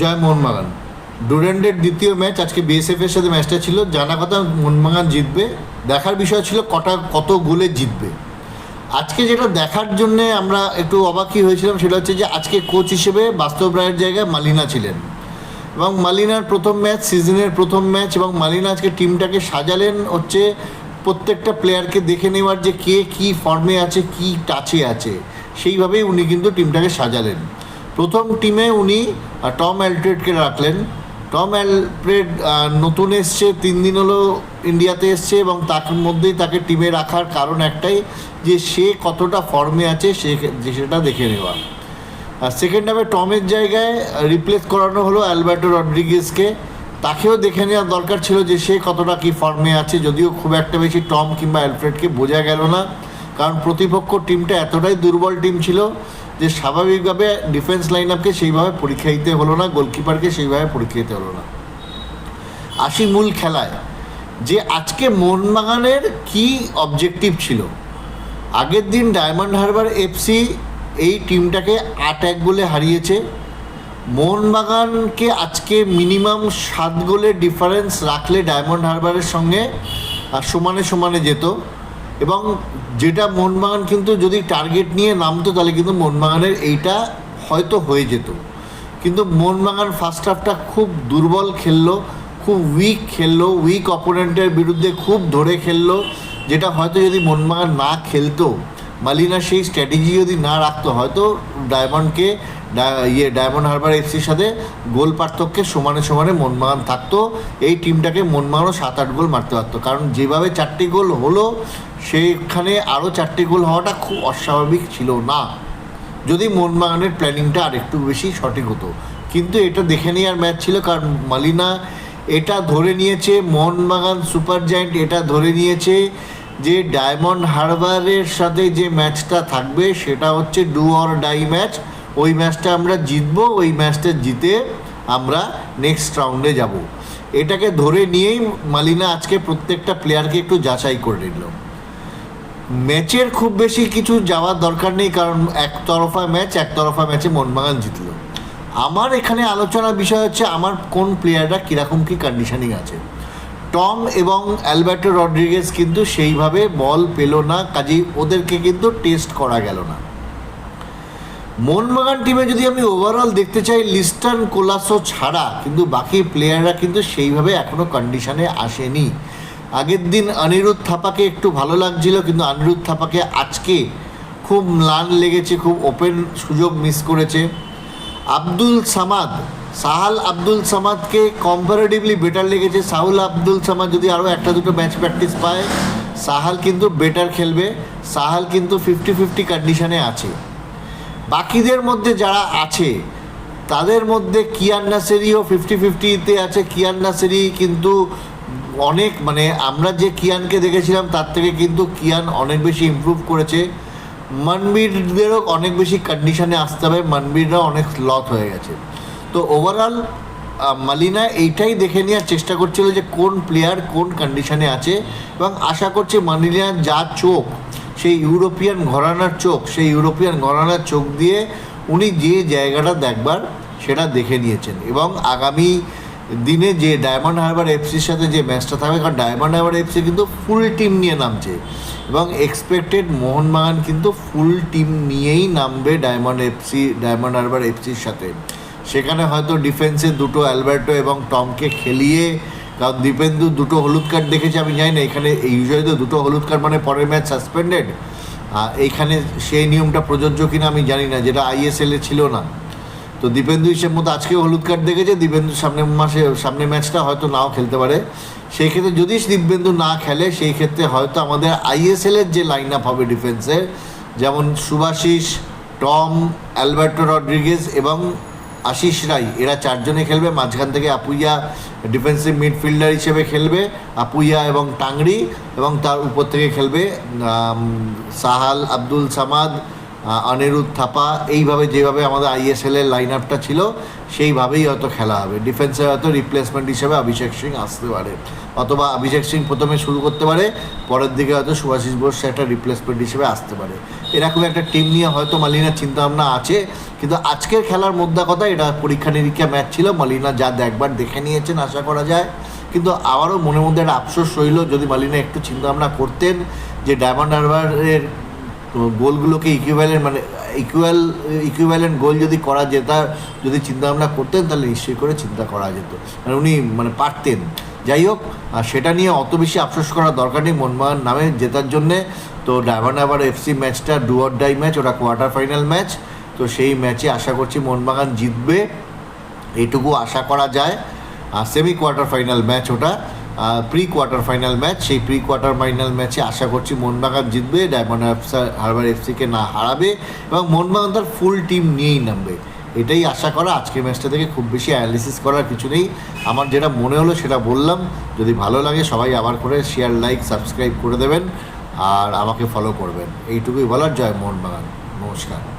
জয় মোহনবাগান। ডুরেন্ডের দ্বিতীয় ম্যাচ আজকে বিএসএফ এর সাথে ম্যাচটা ছিল। জানা কথা, মোহনবাগান জিতবে। দেখার বিষয় ছিল কটা, কত গোলে জিতবে। আজকে যেটা দেখার জন্য আমরা একটু অবাকই হয়েছিলাম, সেটা হচ্ছে যে আজকে কোচ হিসেবে বাস্তব রায়ের জায়গায় মালিনা ছিলেন। এবং মালিনার প্রথম ম্যাচ সিজনের প্রথম ম্যাচ, এবং মালিনা আজকে টিমটাকে সাজালেন হচ্ছে প্রত্যেকটা প্লেয়ারকে দেখে নেওয়ার যে কে কী ফর্মে আছে, কী টাচে আছে, সেইভাবেই উনি কিন্তু টিমটাকে সাজালেন। প্রথম টিমে উনি টম অ্যালট্রেডকে রাখলেন। টম অ্যালফ্রেড নতুন এসছে, তিন দিন হলো ইন্ডিয়াতে এসছে এবং তার মধ্যেই তাকে টিমে রাখার কারণ একটাই যে সে কতটা ফর্মে আছে, সে সেটা দেখে নেওয়া। আর সেকেন্ড হাফে টমের জায়গায় রিপ্লেস করানো হলো অ্যালবার্টো রড্রিগেজকে তাকেও দেখে নেওয়া দরকার ছিল যে সে কতটা কি ফর্মে আছে, যদিও খুব একটা বেশি টম কিংবা অ্যালফ্রেডকে বোঝা গেল না। কারণ প্রতিপক্ষ টিমটা এতটাই দুর্বল টিম ছিল যে স্বাভাবিকভাবে ডিফেন্স লাইন আপকে সেইভাবে পরীক্ষা দিতে হলো না গোলকিপারকে সেইভাবে পরীক্ষা দিতে হলো না। আসি মূল খেলায়, যে আজকে মোহনবাগানের কি অবজেক্টিভ ছিল? আগের দিন ডায়মন্ড হারবার এফসি এই টিমটাকে আট এক গোলে হারিয়েছে। মোহনবাগানকে আজকে মিনিমাম সাত গোলের ডিফারেন্স রাখলে ডায়মন্ড হারবারের সঙ্গে সমানে সমানে যেত। এবং যেটা মোহনবাগান কিন্তু যদি টার্গেট নিয়ে নামতো, তাহলে কিন্তু মোহনবাগানের এইটা হয়তো হয়ে যেত। কিন্তু মোহনবাগান ফার্স্ট হাফটা খুব দুর্বল খেললো, খুব উইক খেললো উইক অপোনেন্টের বিরুদ্ধে খুব ধরে খেললো, যেটা হয়তো যদি মনমাগান না খেলতো, মালিনা সেই স্ট্র্যাটেজি যদি না রাখতো, হয়তো ডায়মন্ডকে ইয়ে ডায়মন্ড হারবার এফসির সাথে গোল পার্থক্যে সমানে সমানে মোহনবাগান থাকতো। এই টিমটাকে মোহনবাগানও সাত, আট গোল মারতে পারতো। কারণ যেভাবে চারটি গোল হলো সেইখানে আরও চারটি গোল হওয়াটা খুব অস্বাভাবিক ছিল না। যদি মোহনবাগানের প্ল্যানিংটা আর একটু বেশি সঠিক হতো। কিন্তু এটা দেখে নেওয়ার ম্যাচ ছিল, কারণ মালিনা এটা ধরে নিয়েছে মোহনবাগান সুপার জায়েন্ট এটা ধরে নিয়েছে যে ডায়মন্ড হারবারের সাথে যে ম্যাচটা থাকবে, সেটা হচ্ছে ডু অর ডাই ম্যাচ। ওই ম্যাচটা আমরা জিতবো, ওই ম্যাচটা জিতে আমরা নেক্সট রাউন্ডে যাব। এটাকে ধরে নিয়েই মালিনা আজকে প্রত্যেকটা প্লেয়ারকে একটু যাচাই করে নিল। ম্যাচের খুব বেশি কিছু যাওয়ার দরকার নেই, কারণ একতরফা ম্যাচ, একতরফা ম্যাচে মোহনবাগান জিতলো। আমার এখানে আলোচনার বিষয় হচ্ছে, আমার কোন প্লেয়াররা কীরকম কী কন্ডিশনিং আছে? টম এবং অ্যালবার্টো রড্রিগেজ কিন্তু সেইভাবে বল পেল না, কাজেই ওদেরকে কিন্তু টেস্ট করা গেল না। মোহনবাগান টিমে যদি আমি ওভারঅল দেখতে চাই, লিস্টান কোলাসো ছাড়া, কিন্তু বাকি প্লেয়াররা কিন্তু সেইভাবে এখনও কন্ডিশনে আসেনি। আগের দিন অনিরুদ্ধ থাপাকে একটু ভালো লাগছিল, কিন্তু অনিরুদ্ধ থাপাকে আজকে খুব ম্লান লেগেছে, খুব ওপেন সুযোগ মিস করেছে। আব্দুল সামাদ, সাহাল আব্দুল সামাদকে কম্পারেটিভলি বেটার লেগেছে। সাহুল আব্দুল সামাদ যদি আরও একটা দুটো ম্যাচ প্র্যাকটিস পায়, সাহাল কিন্তু বেটার খেলবে। সাহাল কিন্তু ফিফটি ফিফটি কন্ডিশনে আছে। বাকিদের মধ্যে যারা আছে, তাদের মধ্যে কিয়ান নাসেরিও ফিফটি ফিফটিতে আছে। কিয়ান নাসেরি কিন্তু অনেক মানে আমরা যে কিয়ানকে দেখেছিলাম, তার থেকে কিন্তু কিয়ান অনেক বেশি ইমপ্রুভ করেছে। মনবীরদেরও অনেক বেশি কন্ডিশনে আসতে হবে মনবীররা অনেক লত হয়ে গেছে। তো ওভারঅল মালিনা এইটাই দেখে নেওয়ার চেষ্টা করছিল যে কোন প্লেয়ার কোন কন্ডিশনে আছে এবং আশা করছে মালিনার যা চোখ সেই ইউরোপিয়ান ঘরানার চোখ, সেই ইউরোপিয়ান ঘরানার চোখ দিয়ে উনি যে জায়গাটা দেখবার সেটা দেখে নিয়েছেন। এবং আগামী দিনে যে ডায়মন্ড হারবার এফসির সাথে যে ম্যাচটা থাকবে, কারণ ডায়মন্ড হারবার এফসি কিন্তু ফুল টিম নিয়ে নামছে। এবং এক্সপেক্টেড মোহনবাগান কিন্তু ফুল টিম নিয়েই নামবে ডায়মন্ড এফসি, ডায়মন্ড হারবার এফসির সাথে। সেখানে হয়তো ডিফেন্সে দুটো অ্যালবার্টো এবং টমকে খেলিয়ে কারণ দীপেন্দু দুটো হলুদ কার্ড দেখেছে, আমি জানি না, এখানে ইউজুয়ালি তো দুটো হলুদ কার্ড মানে পরের ম্যাচ সাসপেন্ডেড এইখানে সেই নিয়মটা প্রযোজ্য কিনা আমি জানি না, যেটা আইএসএল এ ছিল না। তো দীপেন্দু হিসেব মতো আজকেও হলুদ কার্ড দেখেছে, দীপেন্দু সামনের মাসে সামনের ম্যাচটা হয়তো নাও খেলতে পারে। সেই ক্ষেত্রে যদি দীপেন্দু না খেলে, সেই ক্ষেত্রে হয়তো আমাদের আইএসএল এর যে লাইন আপ হবে ডিফেন্সের যেমন সুভাশিস টম, অ্যালবার্টো রড্রিগেজ এবং আশিস রাই এরা চারজনে খেলবে। মাঝখান থেকে আপুইয়া ডিফেন্সিভ মিডফিল্ডার হিসেবে খেলবে, আপুইয়া এবং টাংরি, এবং তার উপর থেকে খেলবে সাহাল আব্দুল সামাদ অনিরুদ্ধ থাপা, এইভাবে যেভাবে আমাদের আইএসএল এর লাইন আপটা ছিল, সেইভাবেই হয়তো খেলা হবে। ডিফেন্সে হয়তো রিপ্লেসমেন্ট হিসেবে অভিষেক সিং আসতে পারে, অথবা অভিষেক সিং প্রথমে শুরু করতে পারে, পরের দিকে হয়তো সুভাষিস বোস একটা রিপ্লেসমেন্ট হিসেবে আসতে পারে। এরকম একটা টিম নিয়ে হয়তো মালিনার চিন্তাভাবনা আছে, কিন্তু আজকের খেলার মোদ্দা কথা, এটা পরীক্ষা নিরীক্ষা ম্যাচ ছিল, মালিনা যা একবার দেখে নিয়েছেন, আশা করা যায়। কিন্তু আবারও মনের মধ্যে একটা আফসোস রইল, যদি মালিনা একটু চিন্তাভাবনা করতেন যে ডায়মন্ড হারবারের গোলগুলোকে ইকুইভ্যালেন্ট মানে ইকুয়াল ইকুইভ্যালেন্ট গোল যদি করা যেত, যদি চিন্তাভাবনা করতেন, তাহলে নিশ্চয়ই করে চিন্তা করা যেত। মানে উনি মানে পারতেন। যাই হোক, আর সেটা নিয়ে অত বেশি আফসোস করার দরকার নেই মোহনবাগান নামে জেতার জন্যে। তো ডায়মন্ড হারবার এফসি ম্যাচটা ডু ডাই ম্যাচ, ওটা কোয়ার্টার ফাইনাল ম্যাচ। তো সেই ম্যাচে আশা করছি মোহনবাগান জিতবে। এইটুকু আশা করা যায়। আর সেমি কোয়ার্টার ফাইনাল ম্যাচ ওটা। প্রি কোয়ার্টার ফাইনাল ম্যাচ সেই প্রি কোয়ার্টার ফাইনাল ম্যাচে আশা করছি মোহনবাগান জিতবে ডায়মন্ড হারবার এফসিকে না হারাবে এবং মোহনবাগান তার ফুল টিম নিয়েই নামবে। এটাই আশা করা। আজকের ম্যাচটা থেকে খুব বেশি অ্যানালিসিস করার কিছু নেই। আমার যেটা মনে হলো সেটা বললাম। যদি ভালো লাগে সবাই আবার করে শেয়ার লাইক সাবস্ক্রাইব করে দেবেন আর আমাকে ফলো করবেন। এইটুকুই বলার। জয় মোহনবাগান। নমস্কার।